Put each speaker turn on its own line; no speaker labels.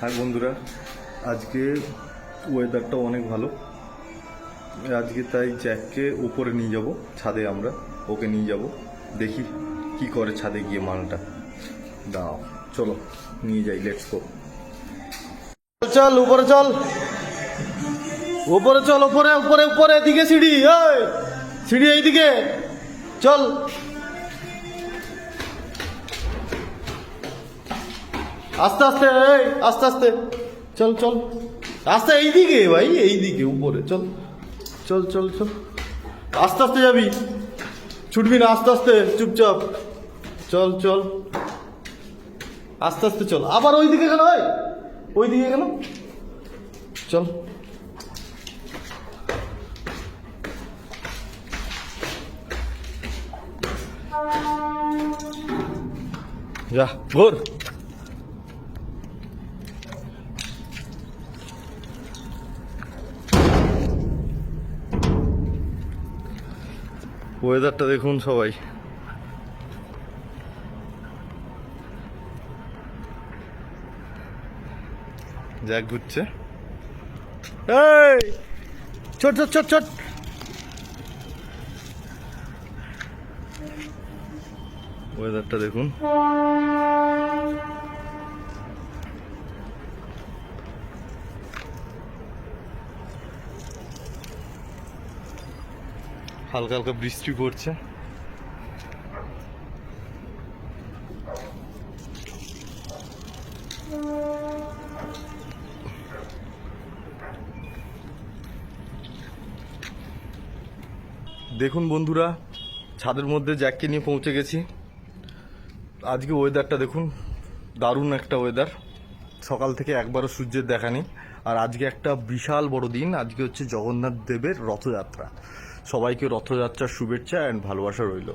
হ্যাঁ বন্ধুরা, আজকে ওয়েদারটা অনেক ভালো। আজকে তাই জ্যাককে উপরে নিয়ে যাব, ছাদে আমরা, ওকে নিয়ে যাব। দেখি কি করে ছাদে গিয়ে মালটা। দাও চলো, নিয়ে যাই লেটস গো
চল, উপরে চল। উপরে চল, উপরে উপরে উপরে, এদিকে সিঁড়ি, এই, সিঁড়ি এইদিকে। চল। আস্তে আস্তে, এই, আস্তে আস্তে। চল চল। আস্তে, এইদিকে, ভাই, এইদিকে, উপরে। চল চল চল চল। আস্তে আস্তে যাবি। ছুটবি না, আস্তে আস্তে, চুপচাপ। চল চল। আস্তে আস্তে চল। আবার ওইদিকে কেন, ভাই? ওইদিকে কেন? চল। যা, ঘোর।
ওয়েদারটা দেখুন সবাই। জ্যাক ঘুরছে।
ছোট ছোট ছোট ছোট
ওয়েদারটা দেখুন। হালকা হালকা বৃষ্টি পড়ছে। দেখুন বন্ধুরা, ছাদের মধ্যে জ্যাককে নিয়ে পৌঁছে গেছি। আজকে ওয়েদারটা দেখুন, দারুণ একটা ওয়েদার সকাল থেকে একবারও সূর্যের দেখা নেই। আর আজকে একটা বিশাল বড় দিন, আজকে হচ্ছে জগন্নাথ দেবের রথযাত্রা। সবাইকে রথযাত্রার শুভেচ্ছা অ্যান্ড ভালোবাসা রইল।